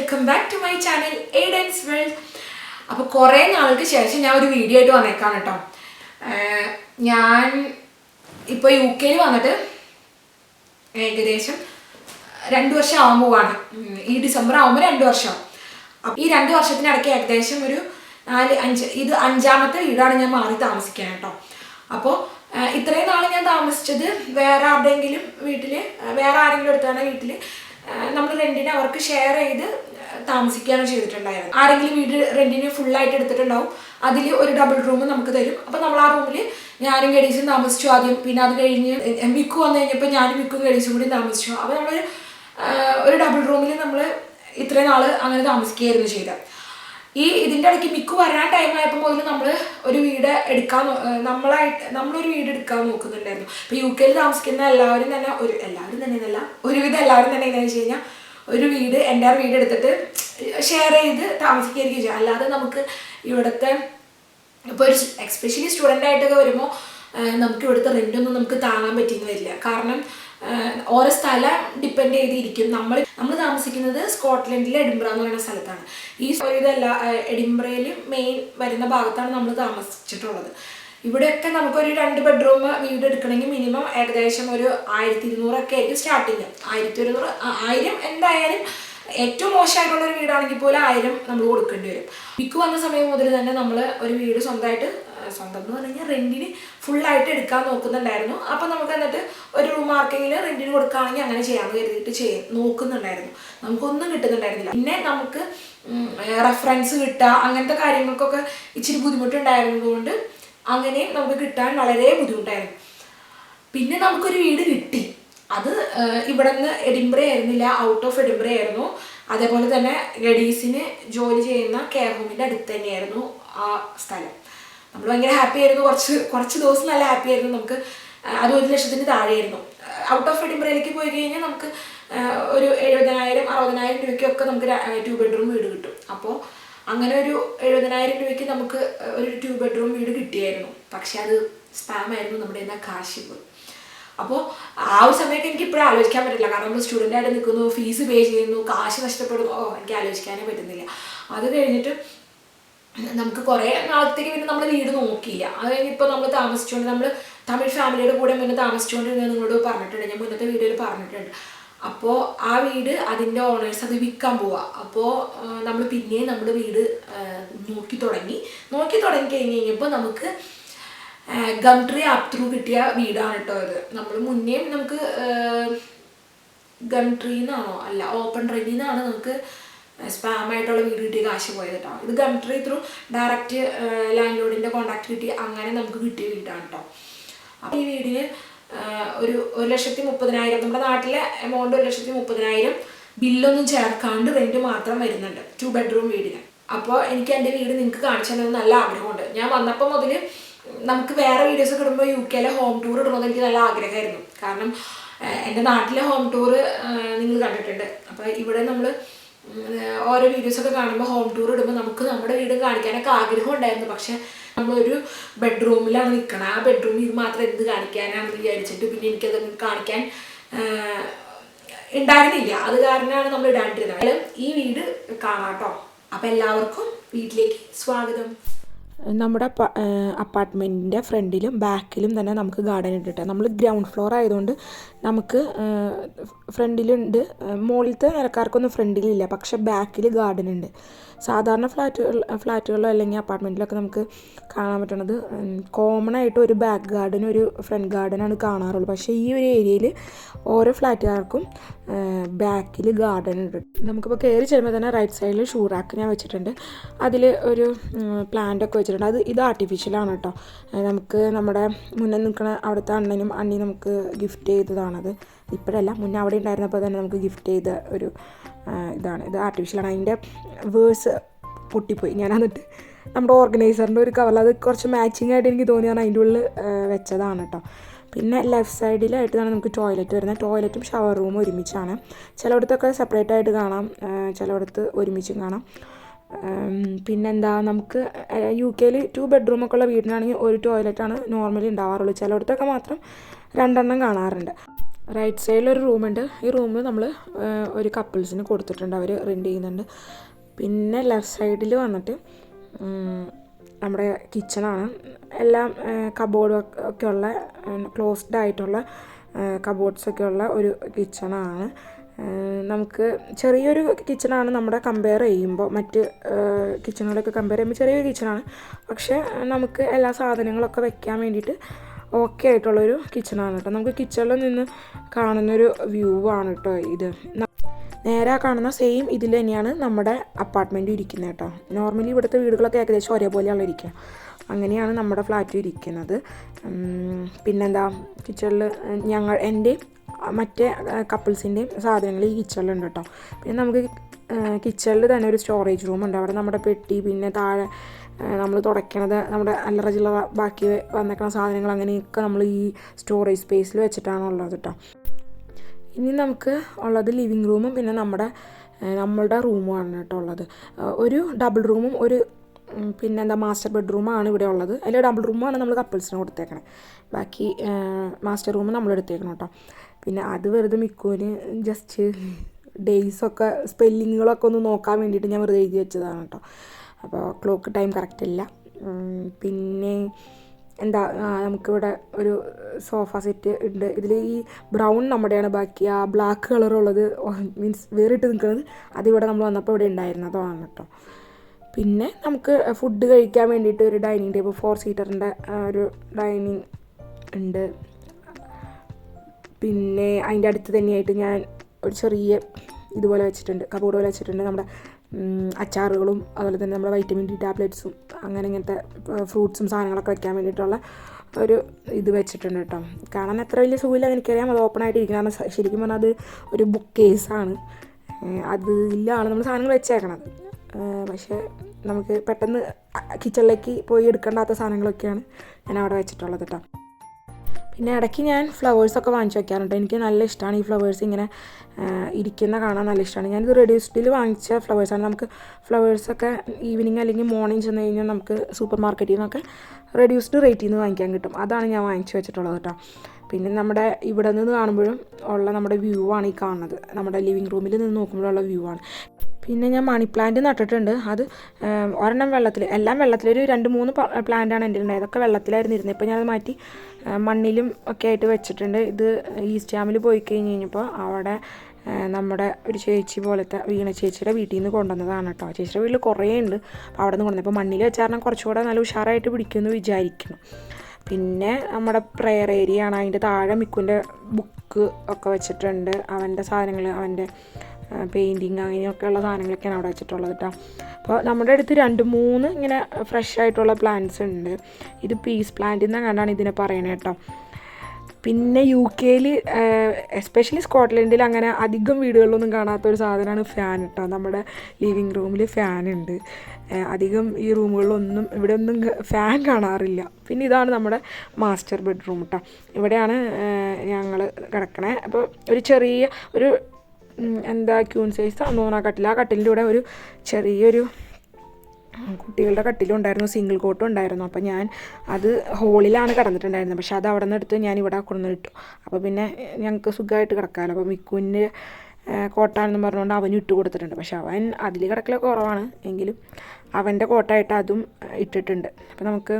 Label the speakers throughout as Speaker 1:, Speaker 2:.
Speaker 1: Welcome back to my channel Aiden's world അപ്പോൾ കുറേ നാൾക്ക് ശേഷം ഞാൻ ഒരു വീഡിയോ ആയിട്ട് വന്നേക്കാണ് കേട്ടോ. ഞാൻ ഇപ്പോൾ യു കെയിൽ വന്നിട്ട് ഏകദേശം രണ്ട് വർഷം ആവാൻ പോവാണ് ഈ ഡിസംബർ ആകുമ്പോൾ രണ്ട് വർഷം. ഈ രണ്ട് വർഷത്തിനിടയ്ക്ക് ഏകദേശം ഒരു നാല് അഞ്ച് ഇത് അഞ്ചാമത്തെ വീടാണ് ഞാൻ മാറി താമസിക്കാൻ കേട്ടോ. അപ്പോൾ ഇത്രയും നാൾ ഞാൻ താമസിച്ചത് വേറെ ആരുടെയെങ്കിലും വീട്ടിൽ വേറെ ആരെങ്കിലും അടുത്താണ് വീട്ടിൽ നമ്മൾ റെന്റിന് അവർക്ക് ഷെയർ ചെയ്ത് താമസിക്കുകയാണ് ചെയ്തിട്ടുണ്ടായിരുന്നത്. ആരെങ്കിലും വീട് റെന്റിന് ഫുള്ളായിട്ട് എടുത്തിട്ടുണ്ടാവും അതിൽ ഒരു ഡബിൾ റൂം നമുക്ക് തരും. അപ്പോൾ നമ്മൾ ആ റൂമിൽ ഞാനും ഗഡീസും താമസിച്ചു ആദ്യം. പിന്നെ അത് കഴിഞ്ഞ് മിക്കു വന്നു കഴിഞ്ഞപ്പോൾ ഞാനും മിക്കും ഗഡീസും കൂടി താമസിച്ചു. അപ്പോൾ നമ്മൾ ഒരു ഡബിൾ റൂമിൽ നമ്മൾ ഇത്രയും നാൾ അങ്ങനെ താമസിക്കുകയായിരുന്നു ചെയ്തത്. ഈ ഇതിന്റെ ഇടയ്ക്ക് മിക്കു വരാൻ ടൈം ആയപ്പോൾ മുതൽ നമ്മൾ ഒരു വീട് എടുക്കാൻ നമ്മളായിട്ട് നമ്മളൊരു വീട് എടുക്കാൻ നോക്കുന്നുണ്ടായിരുന്നു. ഇപ്പോൾ യു കെയിൽ താമസിക്കുന്ന എല്ലാവരും തന്നെ ഒരു എല്ലാവരും തന്നെ എന്നല്ല ഒരുവിധം എല്ലാവരും തന്നെ എങ്ങനെയാണെന്ന് വെച്ച് കഴിഞ്ഞാൽ ഒരു വീട് എന്റെ വീട് എടുത്തിട്ട് ഷെയർ ചെയ്ത് താമസിക്കുകയായിരിക്കും ചെയ്യുക. അല്ലാതെ നമുക്ക് ഇവിടുത്തെ ഇപ്പോൾ ഒരു എക്സ്പെഷ്യലി സ്റ്റുഡന്റ് ആയിട്ടൊക്കെ വരുമ്പോൾ നമുക്ക് ഇവിടുത്തെ റെന്റൊന്നും നമുക്ക് താങ്ങാൻ പറ്റിയെന്ന് വരില്ല. കാരണം ഓരോ സ്ഥലം ഡിപ്പെൻഡ് ചെയ്തിരിക്കും. നമ്മൾ നമ്മൾ താമസിക്കുന്നത് സ്കോട്ട്ലൻഡിലെ എഡിംബ്ര എന്ന് പറയുന്ന സ്ഥലത്താണ്. ഈ ഇതല്ല എഡിംബ്രയിൽ മെയിൻ വരുന്ന ഭാഗത്താണ് നമ്മൾ താമസിച്ചിട്ടുള്ളത്. ഇവിടെയൊക്കെ നമുക്കൊരു രണ്ട് ബെഡ്റൂം വീട് എടുക്കണമെങ്കിൽ മിനിമം ഏകദേശം ഒരു ആയിരത്തി ഇരുന്നൂറൊക്കെ ആയിരിക്കും സ്റ്റാർട്ടിങ് ആയിരത്തി ഒരുന്നൂറ് ആയിരം എന്തായാലും ഏറ്റവും മോശമായിട്ടുള്ള ഒരു വീടാണെങ്കിൽ പോലും ആയിരം നമ്മൾ കൊടുക്കേണ്ടി വരും. വിക്ക് വന്ന സമയം മുതൽ തന്നെ നമ്മൾ ഒരു വീട് സ്വന്തമായിട്ട് ആ, സ്വന്തം. എന്ന് പറഞ്ഞു കഴിഞ്ഞാൽ റെന്റിന് ഫുള്ളായിട്ട് എടുക്കാൻ നോക്കുന്നുണ്ടായിരുന്നു. അപ്പം നമുക്ക് എന്നിട്ട് ഒരു റൂം ആർക്കെങ്കിലും റെന്റിന് കൊടുക്കുകയാണെങ്കിൽ അങ്ങനെ ചെയ്യാമെന്ന് കരുതിയിട്ട് ചെയ്യാൻ നോക്കുന്നുണ്ടായിരുന്നു. നമുക്കൊന്നും കിട്ടുന്നുണ്ടായിരുന്നില്ല. പിന്നെ നമുക്ക് റെഫറൻസ് കിട്ടുക അങ്ങനത്തെ കാര്യങ്ങൾക്കൊക്കെ ഇച്ചിരി ബുദ്ധിമുട്ടുണ്ടായിരുന്നതുകൊണ്ട് അങ്ങനെയും നമുക്ക് കിട്ടാൻ വളരെ ബുദ്ധിമുട്ടായിരുന്നു. പിന്നെ നമുക്കൊരു വീട് കിട്ടി. അത് ഇവിടെ നിന്ന് എഡിംബ്ര ആയിരുന്നില്ല ഔട്ട് ഓഫ് എഡിംബ്ര ആയിരുന്നു. അതേപോലെ തന്നെ ഗഡീസിന് ജോലി ചെയ്യുന്ന കെയർ ഹോമിന്റെ അടുത്ത് തന്നെയായിരുന്നു ആ സ്ഥലം. നമ്മൾ ഭയങ്കര ഹാപ്പി ആയിരുന്നു. കുറച്ച് കുറച്ച് ദിവസം നല്ല ഹാപ്പി ആയിരുന്നു. നമുക്ക് അത് ഒരു ലക്ഷത്തിന് താഴെയായിരുന്നു. ഔട്ട് ഓഫ് എഡിംബ്രയിലേക്ക് പോയി കഴിഞ്ഞാൽ നമുക്ക് ഒരു എഴുപതിനായിരം അറുപതിനായിരം രൂപയ്ക്കൊക്കെ നമുക്ക് ടു ബെഡ്റൂം വീട് കിട്ടും. അപ്പോൾ അങ്ങനെ ഒരു എഴുപതിനായിരം രൂപയ്ക്ക് നമുക്ക് ഒരു ടു ബെഡ്റൂം വീട് കിട്ടിയായിരുന്നു. പക്ഷെ അത് സ്പാം ആയിരുന്നു നമ്മുടെ എന്നാൽ കാശ് പോയി. അപ്പോൾ ആ ഒരു സമയത്ത് എനിക്ക് ഇപ്പോഴും ആലോചിക്കാൻ പറ്റില്ല. കാരണം നമ്മൾ സ്റ്റുഡന്റായിട്ട് നിൽക്കുന്നു ഫീസ് പേ ചെയ്യുന്നു കാശ് നഷ്ടപ്പെടുന്നു. ഓ എനിക്ക് ആലോചിക്കാനേ പറ്റുന്നില്ല. അത് കഴിഞ്ഞിട്ട് നമുക്ക് കുറേ നാളത്തേക്ക് പിന്നെ നമ്മൾ വീട് നോക്കിയില്ല. അത് കഴിഞ്ഞിപ്പോൾ നമ്മൾ താമസിച്ചുകൊണ്ട് നമ്മൾ തമിഴ് ഫാമിലിയുടെ കൂടെ മുന്നേ താമസിച്ചുകൊണ്ട് നിങ്ങളോട് പറഞ്ഞിട്ടുണ്ട്. ഞാൻ മുന്നത്തെ വീഡിയോയിൽ പറഞ്ഞിട്ടുണ്ട്. അപ്പോൾ ആ വീട് അതിന്റെ ഓണേഴ്സ് അത് വിൽക്കാൻ പോവാ. അപ്പോൾ നമ്മൾ പിന്നെയും നമ്മൾ വീട് നോക്കി തുടങ്ങി. നോക്കി തുടങ്ങി കഴിഞ്ഞ് കഴിഞ്ഞപ്പോൾ നമുക്ക് ഗംട്രി ആപ്പ് ത്രൂ കിട്ടിയ വീടാണ് കേട്ടോ ഇത്. നമ്മൾ മുന്നേയും നമുക്ക് ഗംട്രിന്നാണോ? അല്ല ഓപ്പൺ ട്രെയിനിൽ നമുക്ക് സ്പാം ആയിട്ടുള്ള വീട് കിട്ടിയ കാശ് പോയത് കേട്ടോ ഇത് ഗംട്രി ത്രൂ ഡയറക്റ്റ് ലാൻഡ് ലോഡിന്റെ കോൺടാക്ട് കിട്ടി. അങ്ങനെ നമുക്ക് കിട്ടിയ വീടാണ് കേട്ടോ അപ്പോൾ ഈ വീടിന് ഒരു ഒരു ലക്ഷത്തി മുപ്പതിനായിരം നമ്മുടെ നാട്ടിലെ എമൗണ്ട് ഒരു ലക്ഷത്തി മുപ്പതിനായിരം ബില്ലൊന്നും ചേർക്കാണ്ട് റെന്റ് മാത്രം വരുന്നുണ്ട്. ടു ബെഡ്റൂം വീടിന്. അപ്പോൾ എനിക്ക് എന്റെ വീട് നിങ്ങൾക്ക് കാണിച്ചു തന്നത് നല്ല ആഗ്രഹമുണ്ട്. ഞാൻ വന്നപ്പോൾ മുതൽ നമുക്ക് വേറെ വീഡിയോസ് ഒക്കെ ഇടുമ്പോൾ യു കെയിലെ ഹോം ടൂർ ഇടണമെന്ന് എനിക്ക് നല്ല ആഗ്രഹമായിരുന്നു. കാരണം എന്റെ നാട്ടിലെ ഹോം ടൂർ നിങ്ങൾ കണ്ടിട്ടുണ്ട്. അപ്പോൾ ഇവിടെ നമ്മൾ ഓരോ വീഡിയോസൊക്കെ കാണുമ്പോൾ ഹോം ടൂർ ഇടുമ്പോൾ നമുക്ക് നമ്മുടെ വീട് കാണിക്കാനൊക്കെ ആഗ്രഹം ഉണ്ടായിരുന്നു. പക്ഷെ നമ്മളൊരു ബെഡ്റൂമിലാണ് നിൽക്കണം ആ ബെഡ്റൂമിൽ ഇത് മാത്രം എന്ത് കാണിക്കാനാണെന്ന് വിചാരിച്ചിട്ട് പിന്നെ എനിക്കത് കാണിക്കാൻ ഉണ്ടായിരുന്നില്ല. അത് കാരണമാണ് നമ്മൾ ഇടാണ്ടിരുന്നത്. ഈ വീട് കാണാട്ടോ അപ്പം എല്ലാവർക്കും വീട്ടിലേക്ക് സ്വാഗതം.
Speaker 2: നമ്മുടെ അപ്പാർട്ട്മെന്റിന്റെ ഫ്രണ്ടിലും ബാക്കിലും തന്നെ നമുക്ക് ഗാർഡൻ ഇട്ടിട്ട് നമ്മൾ ഗ്രൗണ്ട് ഫ്ലോർ ആയതുകൊണ്ട് നമുക്ക് ഫ്രണ്ടിലുണ്ട് മുകളിലത്തെ നിലക്കാർക്കൊന്നും ഫ്രണ്ടിലില്ല പക്ഷെ ബാക്കിൽ ഗാർഡൻ ഉണ്ട്. സാധാരണ ഫ്ലാറ്റുകൾ ഫ്ലാറ്റുകളിലോ അല്ലെങ്കിൽ അപ്പാർട്ട്മെന്റിലൊക്കെ നമുക്ക് കാണാൻ പറ്റുന്നത് കോമൺ ആയിട്ട് ഒരു ബാക്ക് ഗാർഡനും ഒരു ഫ്രണ്ട് ഗാർഡനാണ് കാണാറുള്ളത് പക്ഷേ ഈ ഒരു ഏരിയയിൽ ഓരോ ഫ്ലാറ്റുകാർക്കും ബാക്കിൽ ഗാർഡൻ ഉണ്ട്. നമുക്കിപ്പോൾ കയറി ചെല്ലുമ്പോൾ തന്നെ റൈറ്റ് സൈഡിൽ ഷൂ റാക്ക് ഞാൻ വെച്ചിട്ടുണ്ട്. അതിൽ ഒരു പ്ലാന്റ് ഒക്കെ വെച്ചിട്ടുണ്ട്. അത് ഇത് ആർട്ടിഫിഷ്യലാണ് കേട്ടോ നമുക്ക് നമ്മുടെ മുന്നേ നിൽക്കുന്ന അവിടുത്തെ അണ്ണനും അണ്ണി നമുക്ക് ഗിഫ്റ്റ് ചെയ്തതാണത്. ഇപ്പോഴല്ല മുന്നേ അവിടെ ഉണ്ടായിരുന്നപ്പോൾ തന്നെ നമുക്ക് ഗിഫ്റ്റ് ചെയ്ത ഒരു ഇതാണ്. ഇത് ആർട്ടിഫിഷ്യലാണ് അതിന്റെ വേഴ്സ് പൊട്ടിപ്പോയി. ഞാൻ എന്നിട്ട് നമ്മുടെ ഓർഗനൈസറിന്റെ ഒരു കവറിൽ അത് കുറച്ച് മാച്ചിങ് ആയിട്ട് എനിക്ക് തോന്നിയാണ് അതിന്റെ ഉള്ളിൽ വെച്ചതാണ് കേട്ടോ പിന്നെ ലെഫ്റ്റ് സൈഡിലായിട്ടാണ് നമുക്ക് ടോയ്ലറ്റ് വരുന്നത്. ടോയ്ലറ്റും ഷവർ റൂമും ഒരുമിച്ചാണ്. ചിലയിടത്തൊക്കെ സെപ്പറേറ്റ് ആയിട്ട് കാണാം. ചിലയിടത്ത് ഒരുമിച്ചും കാണാം. പിന്നെ പിന്നെന്താ? നമുക്ക് യു കെയിൽ ടു ബെഡ്റൂമൊക്കെ ഉള്ള വീടിനാണെങ്കിൽ ഒരു ടോയ്ലറ്റാണ് നോർമലി ഉണ്ടാവാറുള്ളൂ. ചിലയിടത്തൊക്കെ മാത്രം രണ്ടെണ്ണം കാണാറുണ്ട്. റൈറ്റ് സൈഡിൽ ഒരു റൂമുണ്ട്. ഈ റൂമിൽ നമ്മൾ ഒരു കപ്പിൾസിന് കൊടുത്തിട്ടുണ്ട്. അവർ റെന്റ് ചെയ്യുന്നുണ്ട്. പിന്നെ ലെഫ്റ്റ് സൈഡിൽ വന്നിട്ട് നമ്മുടെ കിച്ചണാണ് എല്ലാം കബോർഡ് ഒക്കെ ഉള്ള ക്ലോസ്ഡ് ആയിട്ടുള്ള കബോർഡ്സ് ഒക്കെ ഉള്ള ഒരു കിച്ചണാണ് നമുക്ക് ചെറിയൊരു കിച്ചണാണ് നമ്മുടെ കമ്പയർ ചെയ്യുമ്പോൾ മറ്റ് കിച്ചണുകളൊക്കെ കമ്പയർ ചെയ്യുമ്പോൾ ചെറിയൊരു കിച്ചണാണ് പക്ഷേ നമുക്ക് എല്ലാ സാധനങ്ങളൊക്കെ വെക്കാൻ വേണ്ടിയിട്ട് ഓക്കെ ആയിട്ടുള്ളൊരു കിച്ചണാണ് കേട്ടോ നമുക്ക് കിച്ചണിൽ നിന്ന് കാണുന്നൊരു വ്യൂ ആണ് കേട്ടോ ഇത്. നേരെ കാണുന്ന സെയിം ഇതിൽ തന്നെയാണ് നമ്മുടെ അപ്പാർട്ട്മെന്റ് ഇരിക്കുന്നത് കേട്ടോ നോർമലി ഇവിടുത്തെ വീടുകളൊക്കെ ഏകദേശം ഒരേപോലെയാണ് ഇരിക്കുക അങ്ങനെയാണ് നമ്മുടെ ഫ്ലാറ്റ് ഇരിക്കുന്നത്. പിന്നെന്താ കിച്ചണിൽ ഞങ്ങൾ എന്റെയും മറ്റേ കപ്പിൾസിന്റെയും സാധനങ്ങൾ ഈ കിച്ചണിലുണ്ട് കേട്ടോ പിന്നെ നമുക്ക് കിച്ചണിൽ തന്നെ ഒരു സ്റ്റോറേജ് റൂം ഉണ്ട്. അവിടെ നമ്മുടെ പെട്ടി പിന്നെ താഴെ നമ്മൾ തുടയ്ക്കണത് നമ്മുടെ അല്ലറ ബാക്കി വന്നേക്കണ സാധനങ്ങൾ അങ്ങനെയൊക്കെ നമ്മൾ ഈ സ്റ്റോറേജ് സ്പേസിൽ വെച്ചിട്ടാണ് ഉള്ളത് കേട്ടോ ഇനി നമുക്ക് ഉള്ളത് ലിവിങ് റൂമും പിന്നെ നമ്മുടെ നമ്മളുടെ റൂമുമാണ് കേട്ടോ ഉള്ളത്. ഒരു ഡബിൾ റൂമും ഒരു പിന്നെ എന്താ മാസ്റ്റർ ബെഡ്റൂമാണ് ഇവിടെ ഉള്ളത്. അതിൽ ഡബിൾ റൂമാണ് നമ്മൾ കപ്പിൾസിന് കൊടുത്തേക്കണേ. ബാക്കി മാസ്റ്റർ റൂം നമ്മൾ എടുത്തേക്കണം കേട്ടോ പിന്നെ അത് വെറുതെ മിക്കൂന് ജസ്റ്റ് ഡേയ്സൊക്കെ സ്പെല്ലിങ്ങുകളൊക്കെ ഒന്ന് നോക്കാൻ വേണ്ടിയിട്ട് ഞാൻ വെറുതെ എഴുതി വെച്ചതാണ് കേട്ടോ അപ്പോൾ ക്ലോക്ക് ടൈം കറക്റ്റ് ഇല്ല. പിന്നെ എന്താ നമുക്കിവിടെ ഒരു സോഫ സെറ്റ് ഉണ്ട്. ഇതിൽ ഈ ബ്രൗൺ നമ്മുടെയാണ്. ബാക്കി ആ ബ്ലാക്ക് കളറുള്ളത് മീൻസ് വേറിട്ട് നിൽക്കുന്നത് അതിവിടെ നമ്മൾ വന്നപ്പോൾ ഇവിടെ ഉണ്ടായിരുന്നു. അതാണ് കേട്ടോ. പിന്നെ നമുക്ക് ഫുഡ് കഴിക്കാൻ വേണ്ടിയിട്ട് ഒരു ഡൈനിങ് ടേബിൾ ഫോർ സീറ്ററിന്റെ ഒരു ഡൈനിങ് ഉണ്ട്. പിന്നെ അതിന്റെ അടുത്ത് തന്നെയായിട്ട് ഞാൻ ഒരു ചെറിയ ഇതുപോലെ വെച്ചിട്ടുണ്ട് കബോർഡ് പോലെ വെച്ചിട്ടുണ്ട്. നമ്മുടെ അച്ചാറുകളും അതുപോലെ തന്നെ നമ്മുടെ വൈറ്റമിൻ ഡി ടാബ്ലറ്റ്സും അങ്ങനെ ഇങ്ങനത്തെ ഫ്രൂട്ട്സും സാധനങ്ങളൊക്കെ വയ്ക്കാൻ വേണ്ടിയിട്ടുള്ള ഒരു ഇത് വെച്ചിട്ടുണ്ട് കേട്ടോ. കാണാൻ എത്ര വലിയ സുഖമില്ല എനിക്കറിയാം. അത് ഓപ്പൺ ആയിട്ട് കാരണം ശരിക്കും പറഞ്ഞാൽ അത് ഒരു ബുക്ക് കേസാണ് അതിലാണ് നമ്മൾ സാധനങ്ങൾ വെച്ചേക്കണത്. പക്ഷേ നമുക്ക് പെട്ടെന്ന് കിച്ചണിലേക്ക് പോയി എടുക്കേണ്ടാത്ത സാധനങ്ങളൊക്കെയാണ് ഞാൻ അവിടെ വെച്ചിട്ടുള്ളത് കേട്ടോ. പിന്നെ ഇടയ്ക്ക് ഞാൻ ഫ്ലവേഴ്സൊക്കെ വാങ്ങിച്ചു വയ്ക്കാറുണ്ട് എനിക്ക് നല്ല ഇഷ്ടമാണ് ഈ ഫ്ലവേഴ്സ് ഇങ്ങനെ ഇരിക്കുന്ന കാണാൻ നല്ല ഇഷ്ടമാണ് ഞാനിത് റെഡ്യൂസ്ഡിൽ വാങ്ങിച്ച ഫ്ലവേഴ്സാണ് നമുക്ക് ഫ്ലവേഴ്സൊക്കെ ഈവനിങ് അല്ലെങ്കിൽ മോർണിംഗ് ചെന്ന് കഴിഞ്ഞാൽ നമുക്ക് സൂപ്പർ മാർക്കറ്റിൽ നിന്നൊക്കെ റെഡ്യൂസ്ഡ് റേറ്റിൽ നിന്ന് വാങ്ങിക്കാൻ കിട്ടും. അതാണ് ഞാൻ വാങ്ങിച്ചു വെച്ചിട്ടുള്ളത് കേട്ടോ. പിന്നെ നമ്മുടെ ഇവിടെ നിന്ന് കാണുമ്പോഴും ഉള്ള നമ്മുടെ വ്യൂ ആണ് ഈ കാണുന്നത്. നമ്മുടെ ലിവിങ് റൂമിൽ നിന്ന് നോക്കുമ്പോഴുള്ള വ്യൂ ആണ്. പിന്നെ ഞാൻ മണി പ്ലാന്റ് നട്ടിട്ടുണ്ട്. അത് ഒരെണ്ണം വെള്ളത്തിൽ എല്ലാം വെള്ളത്തിൽ ഒരു രണ്ട് മൂന്ന് പ്ലാന്റാണ് എന്റെ ഉണ്ടായത് അതൊക്കെ വെള്ളത്തിലായിരുന്നു ഇരുന്നത്. ഇപ്പോൾ ഞാനത് മാറ്റി മണ്ണിലും ഒക്കെ ആയിട്ട് വെച്ചിട്ടുണ്ട്. ഇത് ഈസ്റ്റ് ഡാമിൽ പോയി കഴിഞ്ഞ് കഴിഞ്ഞപ്പോൾ അവിടെ നമ്മുടെ ഒരു ചേച്ചി പോലത്തെ വീണ ചേച്ചിയുടെ വീട്ടിൽ നിന്ന് കൊണ്ടുവന്നതാണ് കേട്ടോ. ചേച്ചിയുടെ വീട്ടിൽ കുറേ ഉണ്ട്. അപ്പോൾ അവിടെ നിന്ന് കൊണ്ടുവന്നത് അപ്പോൾ മണ്ണിൽ വെച്ചാൽ കുറച്ചുകൂടെ നല്ല ഉഷാറായിട്ട് പിടിക്കുമെന്ന് വിചാരിക്കുന്നു. പിന്നെ നമ്മുടെ പ്രെയർ ഏരിയ ആണ്. അതിന്റെ താഴെ മിക്കുന്റെ ബുക്ക് ഒക്കെ വെച്ചിട്ടുണ്ട്. അവന്റെ സാധനങ്ങൾ അവന്റെ പെയിന്റിങ് അങ്ങനെയൊക്കെയുള്ള സാധനങ്ങളൊക്കെയാണ് അവിടെ വെച്ചിട്ടുള്ളത് കേട്ടോ അപ്പോൾ നമ്മുടെ അടുത്ത് രണ്ട് മൂന്ന് ഇങ്ങനെ ഫ്രഷ് ആയിട്ടുള്ള പ്ലാന്റ്സ് ഉണ്ട്. ഇത് പീസ് പ്ലാന്റ് എന്ന് കണ്ടാണ് ഇതിനെ പറയണത് കേട്ടോ പിന്നെ യു കെയിൽ എസ്പെഷ്യലി സ്കോട്ട്ലൻഡിൽ അങ്ങനെ അധികം വീടുകളിലൊന്നും കാണാത്ത ഒരു സാധനമാണ് ഫാൻ കേട്ടോ നമ്മുടെ ലിവിങ് റൂമിൽ ഫാൻ ഉണ്ട്. അധികം ഈ റൂമുകളിലൊന്നും ഇവിടെ ഒന്നും ഫാൻ കാണാറില്ല. പിന്നെ ഇതാണ് നമ്മുടെ മാസ്റ്റർ ബെഡ്റൂം കേട്ടോ ഇവിടെയാണ് ഞങ്ങൾ കിടക്കണേ. അപ്പോൾ ഒരു ചെറിയ ഒരു എന്താ ക്യൂൺ സൈസ് തോന്നുന്നു ആ കട്ടിൽ ആ കട്ടിലിന്റെ കൂടെ ഒരു ചെറിയൊരു കുട്ടികളുടെ കട്ടിലുണ്ടായിരുന്നു സിംഗിൾ കോട്ടും ഉണ്ടായിരുന്നു. അപ്പോൾ ഞാൻ അത് ഹോളിലാണ് കിടന്നിട്ടുണ്ടായിരുന്നത്. പക്ഷേ അത് അവിടെ നിന്ന് എടുത്ത് ഞാൻ ഇവിടെ കൊണ്ടുവന്ന് ഇട്ടു. അപ്പോൾ പിന്നെ ഞങ്ങൾക്ക് സുഖമായിട്ട് കിടക്കാമല്ലോ അപ്പോൾ മിക്കുവിന്റെ കോട്ടാണെന്ന് പറഞ്ഞുകൊണ്ട് അവന് ഇട്ട് കൊടുത്തിട്ടുണ്ട്. പക്ഷെ അവൻ അതിൽ കിടക്കല കുറവാണ്. എങ്കിലും അവന്റെ കോട്ടായിട്ട് അതും ഇട്ടിട്ടുണ്ട്. അപ്പോൾ നമുക്ക്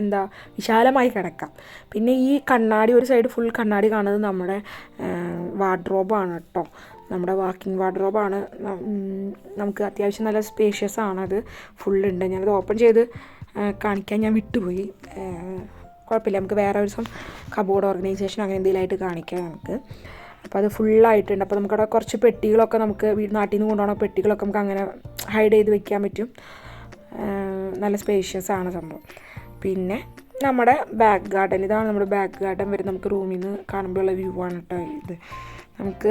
Speaker 2: എന്താ വിശാലമായി കിടക്കാം. പിന്നെ ഈ കണ്ണാടി ഒരു സൈഡ് ഫുൾ കണ്ണാടി കാണുന്നത് നമ്മുടെ വാർഡ്രോബാണ് കേട്ടോ. നമ്മുടെ വാക്കിംഗ് വാർഡ്രോബാണ്. നമുക്ക് അത്യാവശ്യം നല്ല സ്പേഷ്യസ് ആണത്. ഫുള്ളുണ്ട് ഞാനത് ഓപ്പൺ ചെയ്ത് കാണിക്കാൻ ഞാൻ വിട്ടുപോയി. കുഴപ്പമില്ല. നമുക്ക് വേറെ ഒരു ദിവസം കബോർഡ് ഓർഗനൈസേഷൻ അങ്ങനെ എന്തെങ്കിലുമായിട്ട് കാണിക്കാം നമുക്ക്. അപ്പോൾ അത് ഫുള്ളായിട്ടുണ്ട് അപ്പോൾ നമുക്കവിടെ കുറച്ച് പെട്ടികളൊക്കെ നമുക്ക് നാട്ടിൽ നിന്ന് കൊണ്ടുപോകണ. പെട്ടികളൊക്കെ നമുക്ക് അങ്ങനെ ഹൈഡ് ചെയ്ത് വെക്കാൻ പറ്റും. നല്ല സ്പേഷ്യസ് ആണ് സംഭവം. പിന്നെ നമ്മുടെ ബാക്ക് ഗാർഡൻ ഇതാണ് നമ്മുടെ ബാക്ക് ഗാർഡൻ വരെ നമുക്ക് റൂമിൽ നിന്ന് കാണുമ്പോഴുള്ള വ്യൂ ആണ് കേട്ടോ ഇത്. നമുക്ക്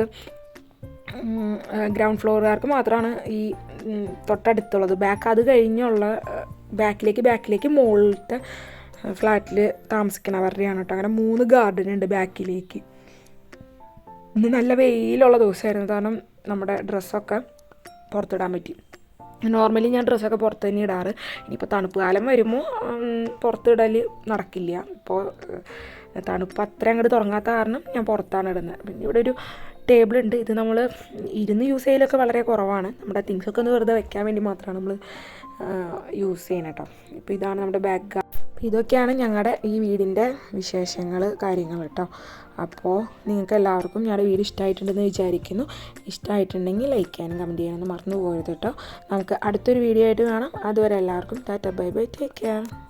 Speaker 2: ഗ്രൗണ്ട് ഫ്ലോറുകാർക്ക് മാത്രമാണ് ഈ തൊട്ടടുത്തുള്ളത്. ബാക്ക് അത് കഴിഞ്ഞുള്ള ബാക്കിലേക്ക് ബാക്കിലേക്ക് മുകളിലത്തെ ഫ്ലാറ്റിൽ താമസിക്കണവരുടെയാണ് കേട്ടോ അങ്ങനെ മൂന്ന് ഗാർഡൻ ഉണ്ട് ബാക്കിലേക്ക് ഇന്ന് നല്ല വെയിലുള്ള ദിവസമായിരുന്നു. കാരണം നമ്മുടെ ഡ്രസ്സൊക്കെ പുറത്തിടാൻ പറ്റി. നോർമലി ഞാൻ ഡ്രസ്സൊക്കെ പുറത്ത് തന്നെ ഇടാറ്. ഇനിയിപ്പോൾ തണുപ്പ് കാലം വരുമ്പോൾ പുറത്തിടൽ നടക്കില്ല. ഇപ്പോൾ തണുപ്പ് അത്ര അങ്ങോട്ട് തുടങ്ങാത്ത കാരണം ഞാൻ പുറത്താണ് ഇടുന്നത്. പിന്നെ ഇവിടെ ഒരു ടേബിൾ ഉണ്ട്. ഇത് നമ്മൾ ഇരുന്ന് യൂസ് ചെയ്യലൊക്കെ വളരെ കുറവാണ്. നമ്മുടെ തിങ്സൊക്കെ ഒന്ന് വെറുതെ വെക്കാൻ വേണ്ടി മാത്രമാണ് നമ്മൾ യൂസ് ചെയ്യുന്നത് കേട്ടോ. ഇപ്പോൾ ഇതാണ് നമ്മുടെ ബാഗ് ഇതൊക്കെയാണ് ഞങ്ങളുടെ ഈ വീടിന്റെ വിശേഷങ്ങൾ കാര്യങ്ങൾ കേട്ടോ അപ്പോൾ നിങ്ങൾക്ക് എല്ലാവർക്കും ഞങ്ങളുടെ വീട് ഇഷ്ടമായിട്ടുണ്ടെന്ന് വിചാരിക്കുന്നു. ഇഷ്ടമായിട്ടുണ്ടെങ്കിൽ ലൈക്ക് ചെയ്യാനും കമന്റ് ചെയ്യാനൊന്നും മറന്നു പോകരുത് കേട്ടോ നമുക്ക് അടുത്തൊരു വീഡിയോ ആയിട്ട് കാണാം. അതുവരെ എല്ലാവർക്കും ടാറ്റ ബൈ ബൈ. Take care